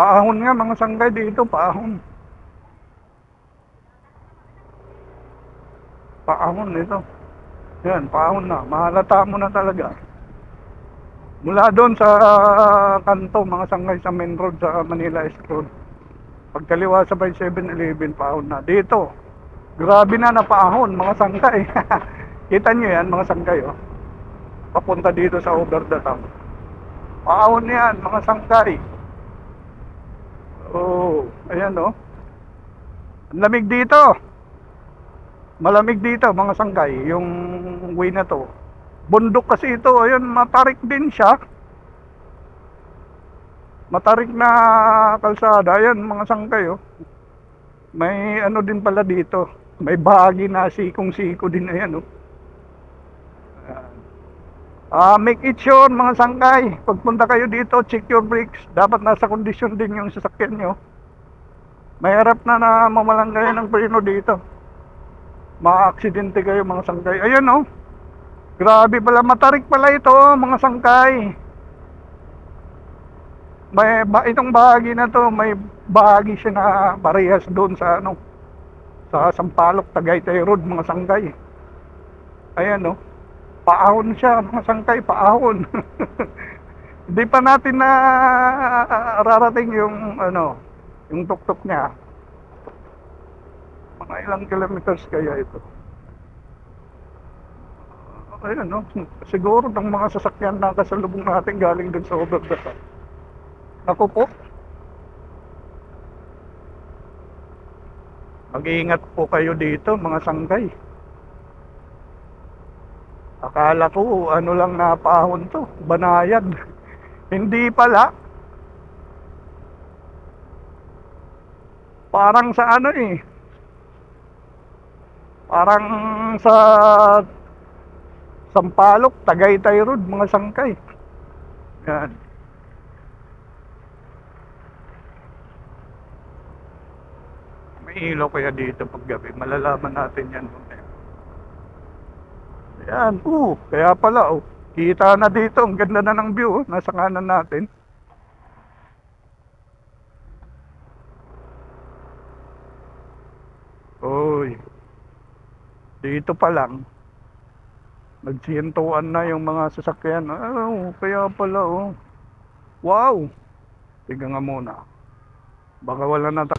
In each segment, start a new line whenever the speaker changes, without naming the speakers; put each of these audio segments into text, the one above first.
Paahon nga mga sanggay dito, paahon. Paahon ito. Yan, paahon na. Mahalata mo na talaga. Mula doon sa kanto, mga sanggay sa main road sa Manila East Road. Pagkaliwa sa by 7-Eleven, paahon na. Dito, grabe na napaahon, mga sanggay. Kita nyo yan, mga sanggay, oh. Papunta dito sa over the top. Paahon yan, mga sanggay. Oh, ayan oh. Ang lamig dito. Malamig dito mga sanggay, yung way na to. Bundok kasi ito, ayun, matarik din siya. Matarik na kalsada, ayan mga sanggay oh. May ano din pala dito, may bahagi na sikong-siko din ayan oh. Ayan. Ah, make it sure mga sangkay, pagpunta kayo dito, check your brakes. Dapat nasa kondisyon din yung sasakyan nyo. Mahirap na na mamalang kayo ng preno dito. Maka-aksidente kayo mga sangkay. Ayun oh. Grabe pala, matarik pala ito mga sangkay. May ba, itong bahagi na to, may bahagi siya na parehas doon sa ano sa Sampaloc, Tagaytay Road mga sangkay. Ayan oh paahon siya, mga sangkay, paahon. Hindi pa natin na rarating yung ano, yung tuktok niya. Mga ilang kilometers kaya ito. Ayun, no? Siguro ng mga sasakyan na kasalubong natin galing dun sa over the top. Naku po. Mag-iingat po kayo dito, mga sangkay. Akala ko ano lang napahon to, banayad. Hindi pala. Parang sa ano eh. Parang sa Sampalok, Tagaytay Road, mga sangkay. Yan. May ilaw kaya dito pag gabi. Malalaman natin yan. Ayan, oo, kaya pala, oh. Kita na dito, ang ganda na ng view, oh. Nasa kanan natin. Oy. Dito pa lang. Nagsiyentuan na yung mga sasakyan. Oh, kaya pala, oh. Wow. Tiga nga muna. Baka wala na ta-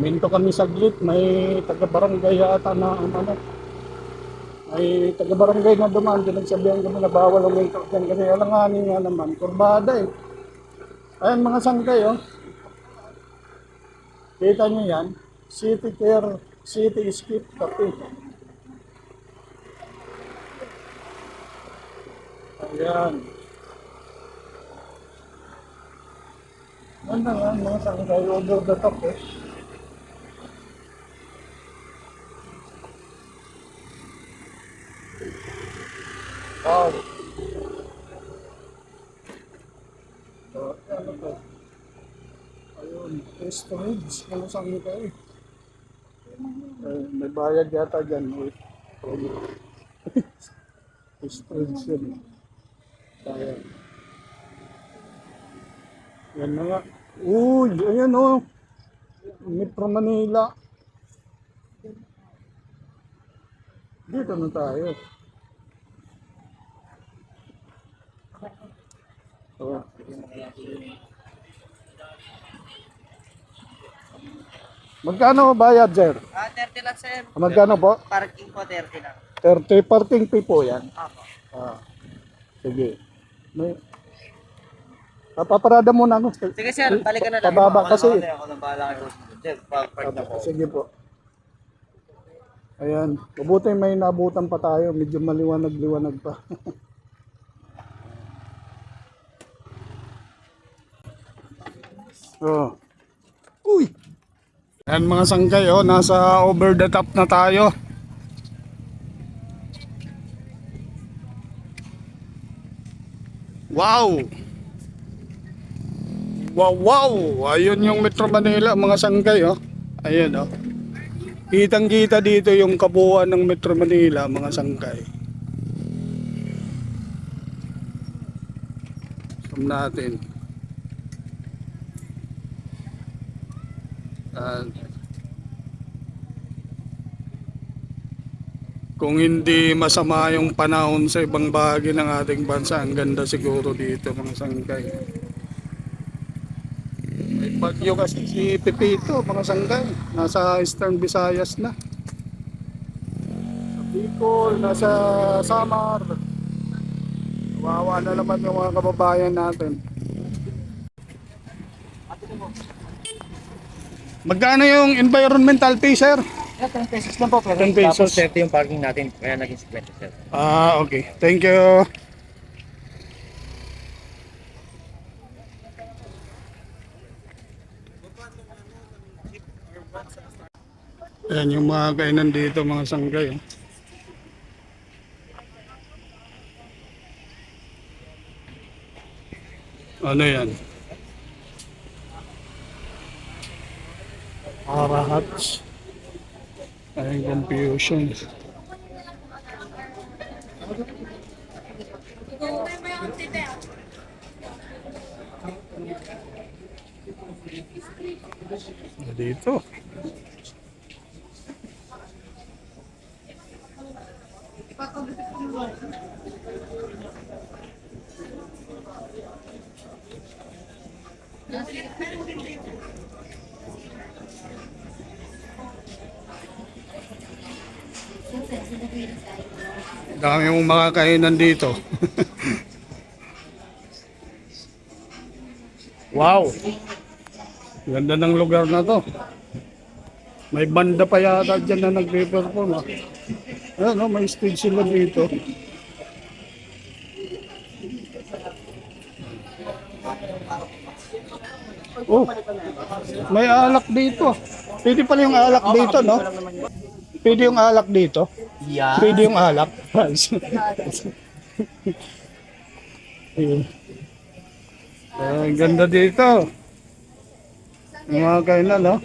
Minto kami saglit, may taga-barangay yata na ano, ay taga-barangay na dumaan, pinagsabihan kami na bawal ang minto dyan kasi alanganin nga naman, kurbada eh. Ayan mga sangkay oh. Kita nyo yan, City Care, City Skip Cafe. Ayan. Ano nga, mga sangkay over the top eh. Wow. So, ano to? Ayun, prestige. Ano sa akin kayo? Eh, may bayad yata dyan. Wait. prestige yun. Ayan. Yan na nga. Uy, ayan o. Oh. Metro Manila. Dito na tayo. Oh. Magkano bayad, sir?
Ah, 30 lang sir.
Magkano po?
Parking po 30 lang.
30 parking fee po yan.
Apo.
Ah. Sige. May... Papaparada muna ako.
Sige sir, balikan na lang.
Pababa kasi.
Ako nang bahala kay Sir, pag-park na po.
Sige po. Ayan. Mabuti may nabutan pa tayo. Medyo maliwanag-liwanag pa. oh. Uy! Ayan mga sanggay, oh, nasa over the top na tayo. Wow! Wow, wow! Ayun yung Metro Manila, mga sanggay, oh. Ayun, oh. Kitang-kita dito yung kabuuan ng Metro Manila, mga sanggay. Zoom natin. Ah, kung hindi masama yung panahon sa ibang bahagi ng ating bansa, ang ganda siguro dito mga sangkay. May bagyo kasi si Pepito, mga sangkay. Nasa Eastern Visayas na. Sa Bicol, nasa Samar. Kawawa na naman yung mga kababayan natin. Magkano yung environmental fee, sir?
Yeah, 10 pesos lang po. Pero
10 pesos.
Tapos 30 yung parking natin. Kaya naging 50 sir.
Ah, okay. Thank you. Ayan yung mga kainan dito, mga sanggay. Oh. Ano yan? Arahats. Ay, confusion. Dito. Dami mong makakainan dito. wow! Ganda ng lugar na to. May banda pa yata dyan na nagpe-perform. Ah. Ayan, oh, may stage sila dito. Oh, may alak dito. Pwede pala yung alak dito, no? Pwede yung alak dito.
Yeah.
Pwede yung alak. Ayun. Ah, ang ganda dito. Yung mga kainan, no?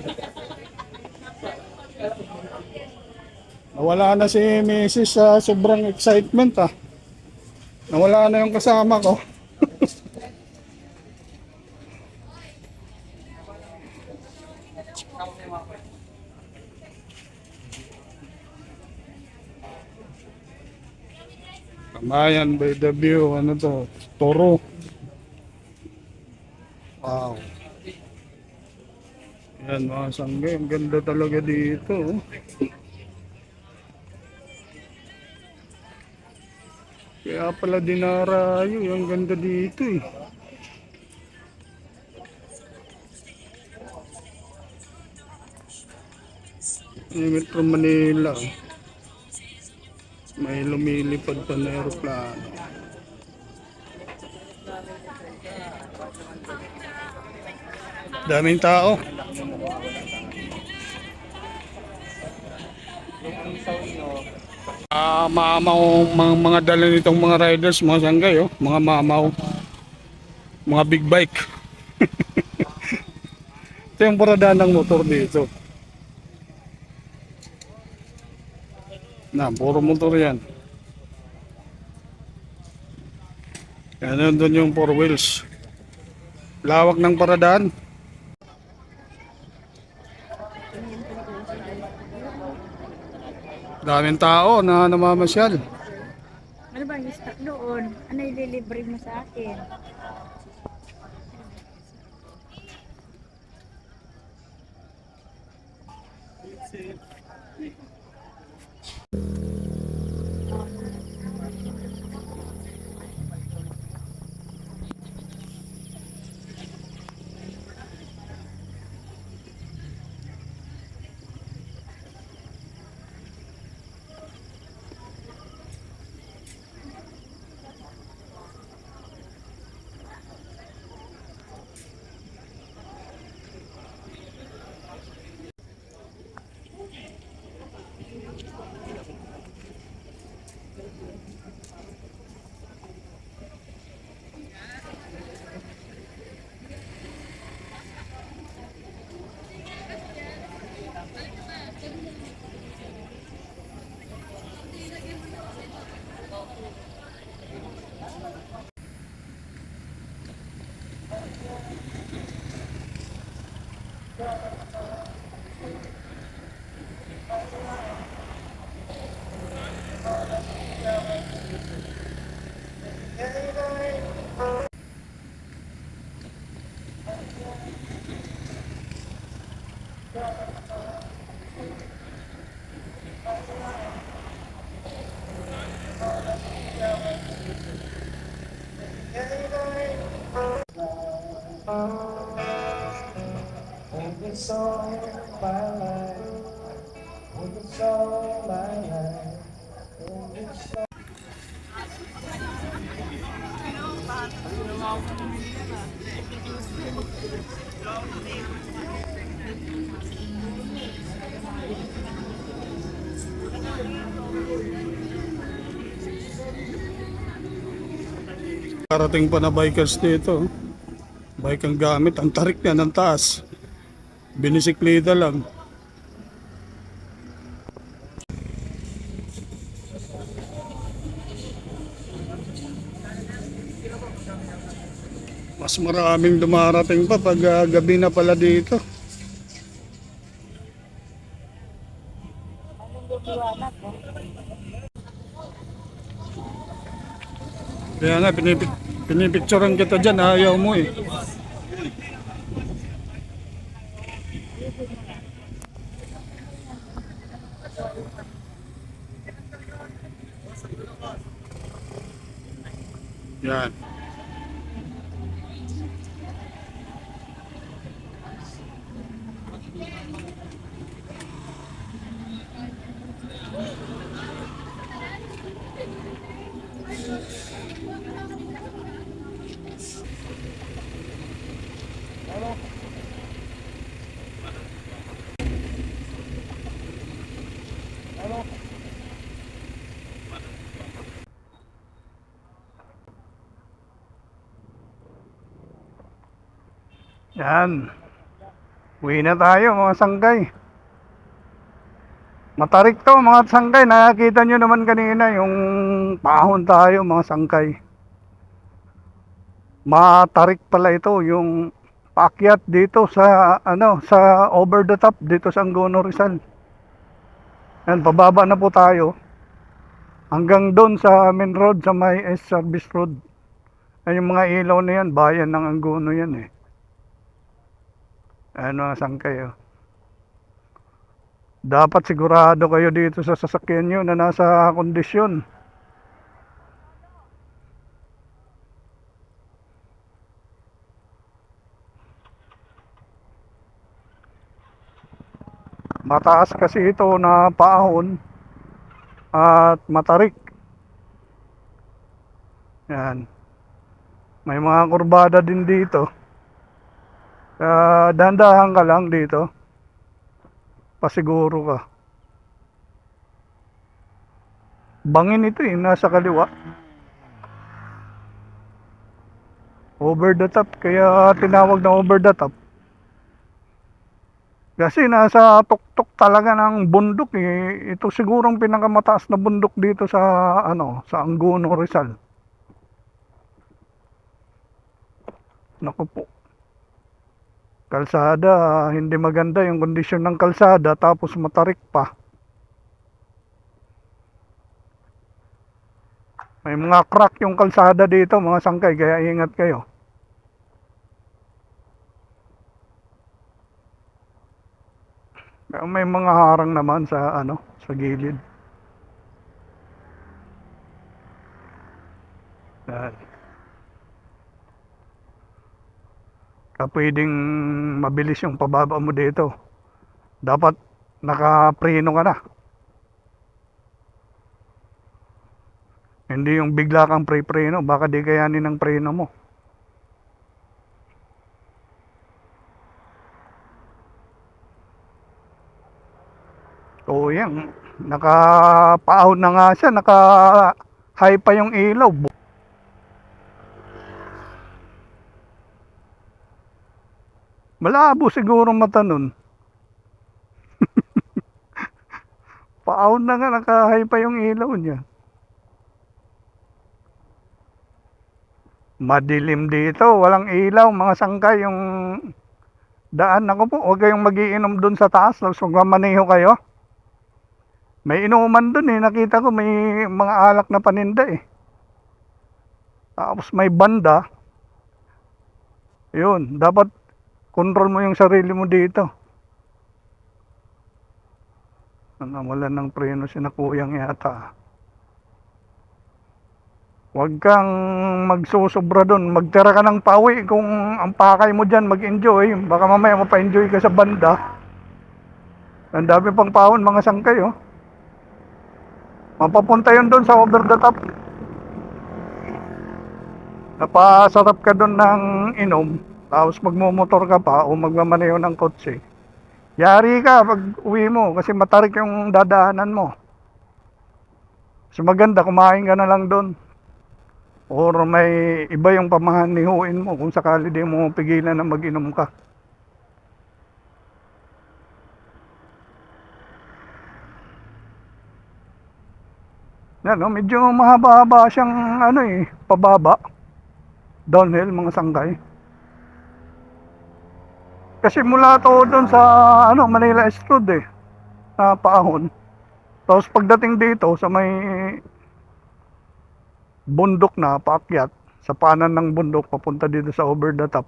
Nawala na si Mrs. sa sobrang excitement, ah. Nawala na yung kasama ko. Kamayan by the view, ano to, Toro. Wow. Yan mga sanggay, ang ganda talaga dito. oh. Kaya pala dinarayo, ang ganda dito eh. Yung Metro Manila. oh. May lumilipad pa na aeroplano. Daming tao. Ah, mamaw mga, mga dala nitong mga riders, mga sanggay, oh, mga mamaw. Mga big bike. Ito yung paradaan ng motor dito. Na, puro motor yan. Yan doon yung four wheels. Lawak ng paradaan. Daming tao na namamasyal.
Ano ba yung stock doon? Ano ililibre mo sa akin?
Karating pa na bikers dito. Bike ang gamit, ang tarik niya ng taas. Binisikleta lang. Mas maraming dumarating pa pag ah, gabi na pala dito. Kaya nga, pinipic pinipicturean kita dyan, ayaw mo eh. Yan. Uwi na tayo mga sanggay. Matarik to mga sanggay. Nakakita nyo naman kanina yung pahon tayo mga sangkay. Matarik pala ito yung paakyat dito sa ano sa over the top dito sa Angono Rizal. Yan, pababa na po tayo. Hanggang doon sa main road sa may S service road. Ay, yung mga ilaw na yan, bayan ng Angono yan eh. Ano, saan kayo? Dapat sigurado kayo dito sa sasakyan nyo na nasa kondisyon. Mataas kasi ito na paahon at matarik. Yan. May mga kurbada din dito. Kaya dahan-dahan ka lang dito. Pasiguro ka. Bangin ito eh, nasa kaliwa. Over the top, kaya tinawag na over the top. Kasi nasa tuktok talaga ng bundok eh. Ito sigurong pinakamataas na bundok dito sa ano, sa Angono Rizal. Naku po. Kalsada, hindi maganda yung kondisyon ng kalsada tapos matarik pa. May mga crack yung kalsada dito mga sangkay kaya ingat kayo. May mga harang naman sa ano, sa gilid. Yan. Kaya pwedeng mabilis yung pababa mo dito. Dapat nakapreno ka na. Hindi yung bigla kang pre-preno, baka di kayanin ng preno mo. Oo yan. Nakapaahon na nga siya, naka high pa yung ilaw. Malabo siguro mata nun. Paahon na nga, naka-high pa yung ilaw niya. Madilim dito, walang ilaw, mga sangkay yung daan. Ako po, huwag kayong magiinom doon sa taas. Tapos magmamaneho kayo. May inuman doon eh. Nakita ko may mga alak na paninda eh. Tapos may banda. Yun, dapat control mo yung sarili mo dito. Nanawalan ng preno si nakuyang yata. Huwag kang magsusobra doon. Magtira ka ng pawi kung ang pakay mo dyan mag-enjoy. Baka mamaya mapa-enjoy ka sa banda. Ang dami pang pahon mga sangkay oh. Mapapunta yun doon sa over the top. Napasarap ka doon ng inom. Tapos magmumotor ka pa o magmamaneho ng kotse. Yari ka pag uwi mo kasi matarik yung dadaanan mo. So maganda kumain ka na lang doon. Or may iba yung pamahanihuin mo kung sakali di mo pigilan na mag-inom ka. Yan, no? medyo mahaba-haba siyang ano eh, pababa. Downhill, mga sangkay. Kasi mula to doon sa ano, Manila East Road eh, na paahon. Tapos pagdating dito sa may bundok na paakyat, sa panan ng bundok papunta dito sa over the top.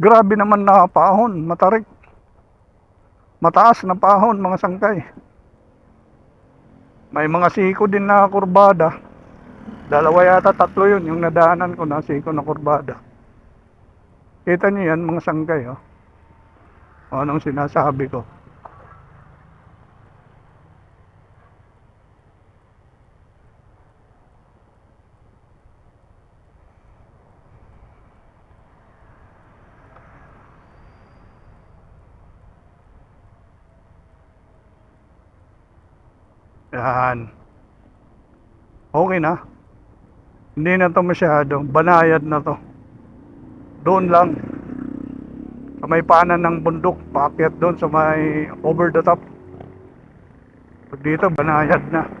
Grabe naman na paahon, matarik. Mataas na paahon mga sangkay. May mga siko din na kurbada. Dalawa yata tatlo yun yung nadaanan ko na siko na kurbada. Kita niyo yan mga sangkay oh. O, Anong sinasabi ko? Yan. Okay na. Hindi na to masyado. Banayad na to. Doon lang. May panan ng bundok. Paakyat doon sa may over the top. Pag dito, banayad na.